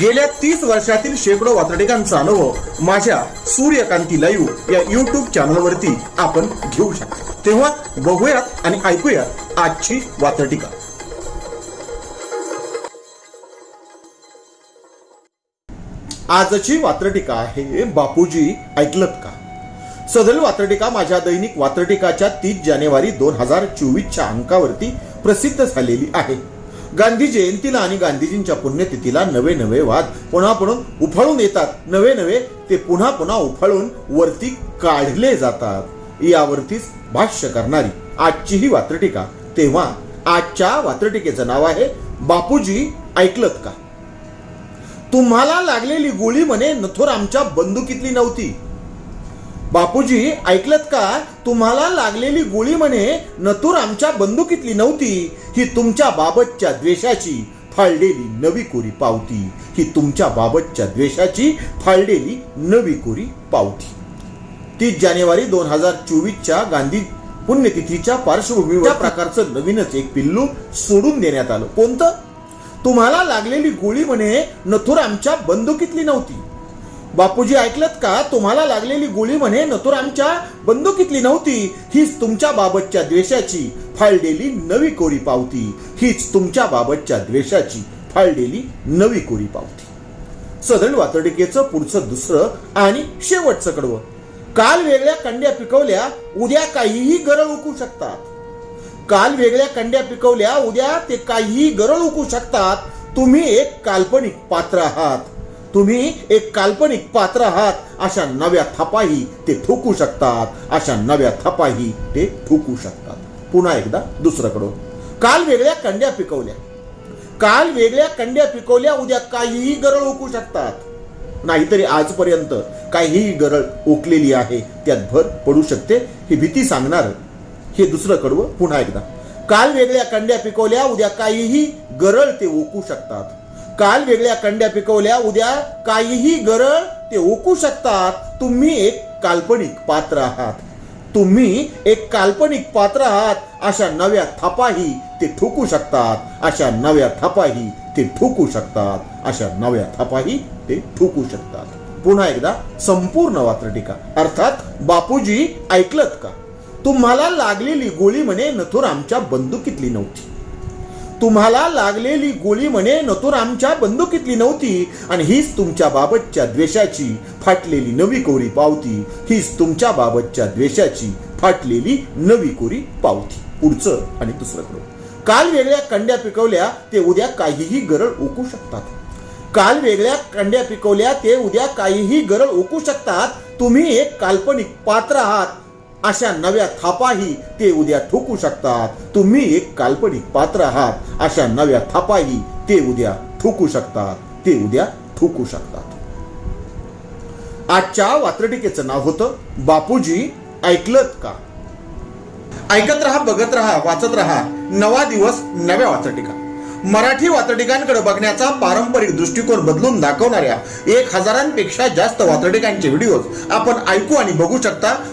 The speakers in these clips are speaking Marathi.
गेल्या तीस वर्षातील शेकडो वातडिकांचा अनुभव माझ्या सूर्यकांती लाईव्ह या युट्यूब चॅनलवरती आपण घेऊ शकतो. तेव्हा बघूयात आणि ऐकूयात आजची वातडिका आजची वात्रटिका आहे बापूजी ऐकलत का? सदल वात्रटिका माझ्या दैनिक वात्रटिकाच्या तीस जानेवारी दोन हजार चोवीसच्या अंकावरती प्रसिद्ध झालेली आहे. गांधी जयंतीला आणि गांधीजींच्या पुण्यतिथीला नवे नवे वाद पुन्हा पुन्हा उफाळून येतात. नवे नवे ते पुन्हा पुन्हा उफाळून वरती काढले जातात. यावरतीच भाष्य करणारी आजची ही वात्रटिका तेव्हा आजच्या वात्रटिकेचं नाव आहे बापूजी ऐकलत का? तुम्हाला लागलेली गोळी म्हणे नथोर आमच्या बंदुकीतली नव्हती. बापूजी ऐकलत का? तुम्हाला लागलेली गोळी म्हणे नथुर आमच्या बंदुकीतली नव्हती. ही तुमच्या बाबतच्या द्वेषाची फाळलेली नवी कोरी पावती. ही तुमच्या बाबतच्या द्वेषाची फाळलेली नवी कोरी पावती. तीस जानेवारी दोन हजार चोवीसच्या गांधी पुण्यतिथीच्या पार्श्वभूमीवर प्रकारचं नवीनच एक पिल्लू सोडून देण्यात आलं. कोणतं? तुम्हाला लागलेली गोळी म्हणे नथुर आमच्या बंदुकीतली नव्हती. बापूजी ऐकलत का? तुम्हाला लागलेली गोळी म्हणे नथुरामच्या बंदुकीतली नव्हती. हीच तुमच्या बाबतच्या द्वेषाची फाळलेली नवी कोरी पावती. हीच तुमच्या बाबतच्या द्वेषाची फाळलेली नवी कोरी पावती. सदन वातडिकेचं पुढचं दुसरं आणि शेवटचं कडवं. काल वेगळ्या कंड्या पिकवल्या उद्या काहीही गरळ उकू शकतात. काल वेगळ्या कंड्या पिकवल्या उद्या ते काहीही गरळ उकू शकतात. तुम्ही एक काल्पनिक पात्र आहात. तुम्ही एक काल्पनिक पात्र आहात. अशा नव्या थपाही ते ठोकू शकतात. अशा नव्या थपाही ते ठोकू शकतात. पुन्हा एकदा दुसरं काल वेगळ्या कंड्या पिकवल्या. काल वेगळ्या कंड्या पिकवल्या उद्या काहीही गरळ ओकू शकतात. नाहीतरी आजपर्यंत काहीही गरळ ओकलेली आहे. त्यात भर पडू शकते ही भीती सांगणार हे दुसरं कडवं पुन्हा एकदा. काल वेगळ्या कंड्या पिकवल्या उद्या काहीही गरळ ते ओकू शकतात. काल वेगळ्या कंड्या पिकवल्या उद्या काहीही गरळ ते ओकू शकतात. तुम्ही एक काल्पनिक पात्र आहात. तुम्ही एक काल्पनिक पात्र आहात. अशा नव्या थापाही ते ठोकू शकतात. अशा नव्या थापाही ते ठोकू शकतात. अशा नव्या थापाही ते ठोकू शकतात. पुन्हा एकदा संपूर्ण वात्रटिका अर्थात बापूजी ऐकलत का? तुम्हाला लागलेली गोळी म्हणे नथुर आमच्या बंदुकीतली नव्हती. तुम्हाला लागलेली गोळी म्हणे नथुर आमच्या बंदुकीतली नव्हती आणि हीच तुमच्या बाबतच्या द्वेषाची फाटलेली नवी कोरी पावती. हीच तुमच्या बाबतच्या द्वेषाची फाटलेली नवी कोरी पावती. पुढचं आणि दुसरं कडं काल वेगळ्या कंड्या पिकवल्या ते उद्या काहीही गरळ ओकू शकतात. काल वेगळ्या कंड्या पिकवल्या ते उद्या काहीही गरळ ओकू शकतात. तुम्ही एक काल्पनिक पात्र आहात. अशा नव्या थापाही ते उद्या ठोकू शकतात. तुम्ही एक काल्पनिक पात्र आहात. अशा नव्या थापाही ते उद्या ठोकू शकतात. ते उद्या ठोकू शकतात. आजच्या वात्रटिकेचं नाव होतं बापूजी ऐकलत का? ऐकत रहा बघत रहा वाचत रहा. नवा दिवस नव्या वात्रटिका. मराठी वात्रटिकांकडे बघण्याचा पारंपरिक दृष्टिकोन बदलून दाखवणाऱ्या एक हजारांपेक्षा जास्त वात्रटिकांचे व्हिडिओज आपण ऐकू आणि बघू शकता.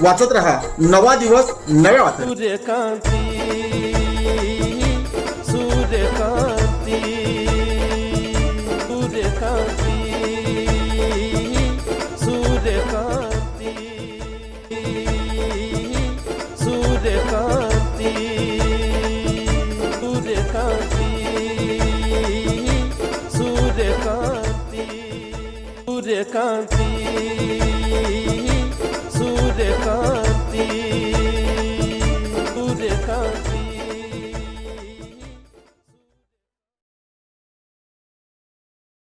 वाचत रहा. नवा दिवस नव्या वाचत सूर्यकांति सूर्यकांति.